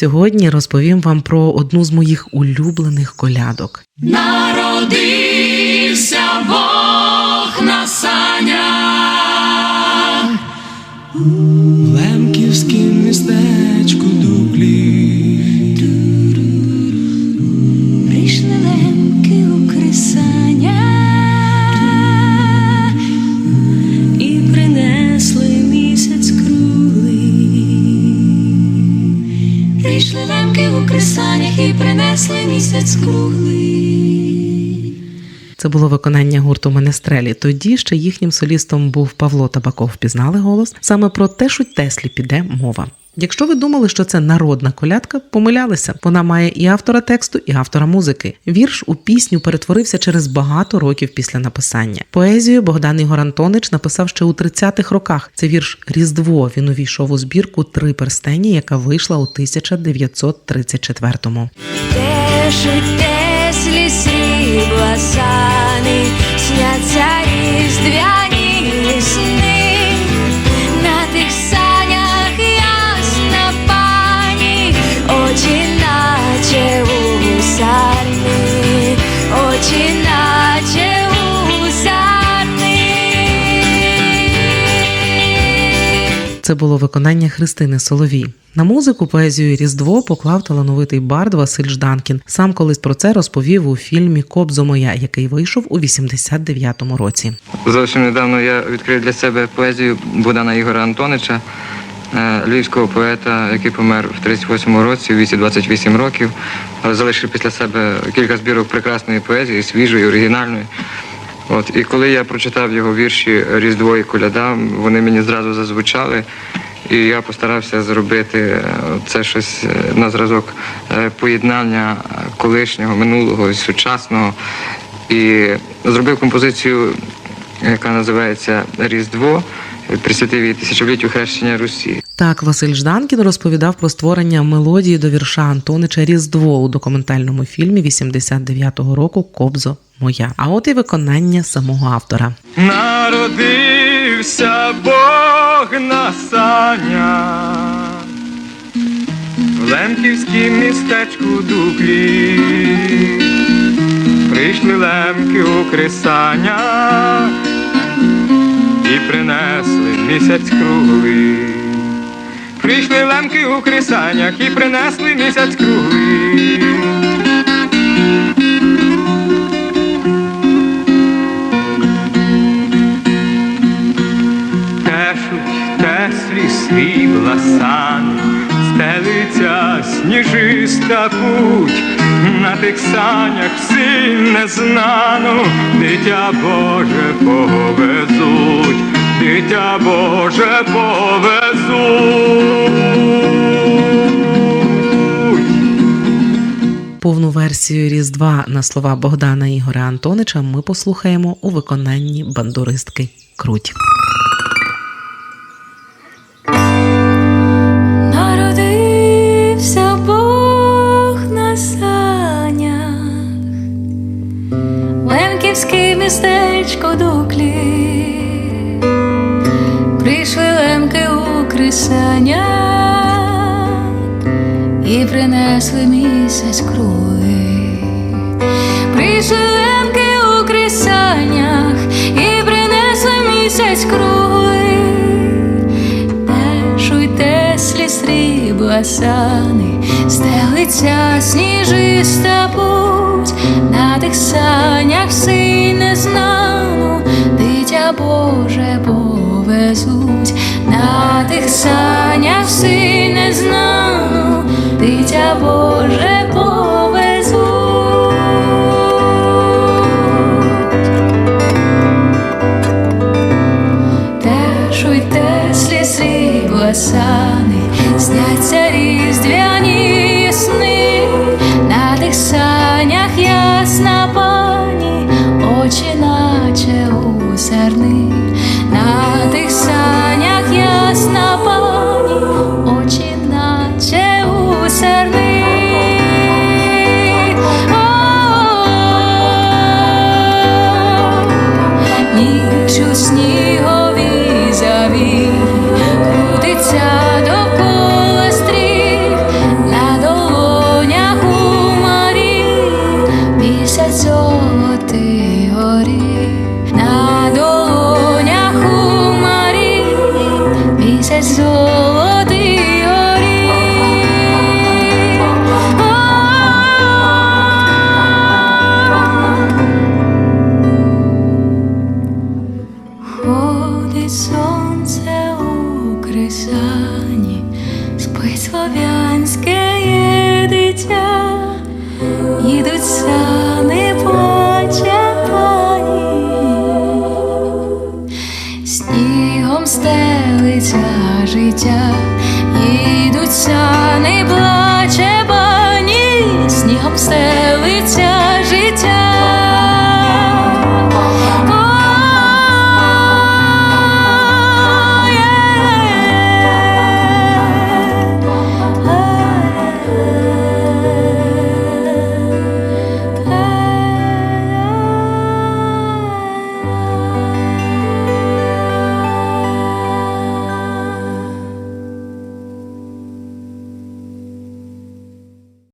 Сьогодні розповім вам про одну з моїх улюблених колядок. Народився Бог на санях. Місяць круглий. Це було виконання гурту Менестрелі. Тоді ще їхнім солістом був Павло Табаков. Впізнали голос. Саме про Тешу Теслі піде мова. Якщо ви думали, що це народна колядка, помилялися. Вона має і автора тексту, і автора музики. Вірш у пісню перетворився через багато років після написання. Поезію Богдан Ігор Антонич написав ще у 30-х роках. Це вірш Різдво. Він увійшов у збірку Три перстені, яка вийшла у 1934-му. Тешуть теслі срібла сани, сняться різдвяні Це було виконання Христини Соловій. На музику поезію Різдво поклав талановитий бард Василь Жданкін. Сам колись про це розповів у фільмі Кобзо моя, який вийшов у 89-му році. Зовсім недавно я відкрив для себе поезію Богдана Ігора Антонича, е, львівського поета, який помер в 38-му році, у віці 28 років, залишив після себе кілька збірок прекрасної поезії, свіжої, оригінальної. От, і коли я прочитав його вірші Різдво і Коляда, вони мені зразу зазвучали. І я постарався зробити е, це щось е, на зразок е, поєднання колишнього, минулого і сучасного. І зробив композицію, яка називається Різдво, присвятив її тисячоліттю хрещення Русі. Так, Василь Жданкін розповідав про створення мелодії до вірша Антонича Різдво у документальному фільмі 89-го року Кобзо моя. А от і виконання самого автора. Народився Бог на санях, в Лемківськім містечку Дуклі. Прийшли лемки у крисання і принесли місяць круглий. Прийшли лемки у крисанях і принесли місяць круглий. Тешуть теслі срібла сани, стелиться сніжиста путь, на тих санях всі незнану, дитя Боже повезуть, дитя Боже повезуть. Повну версію Різдва на слова Богдана Ігоря Антонича ми послухаємо у виконанні бандуристки Круть. Народився Бог на санях, Лемківське містечко дуклі, прийшли лемки у крисання і принесли місяць круглий. Прийшли у крисанях і принесли місяць круглий. Тешуй теслі срібла сани, стелиться сніжиста путь, на тих санях всі незнану, дитя життя їдуться, не плаче пані, снігом стелиться життя.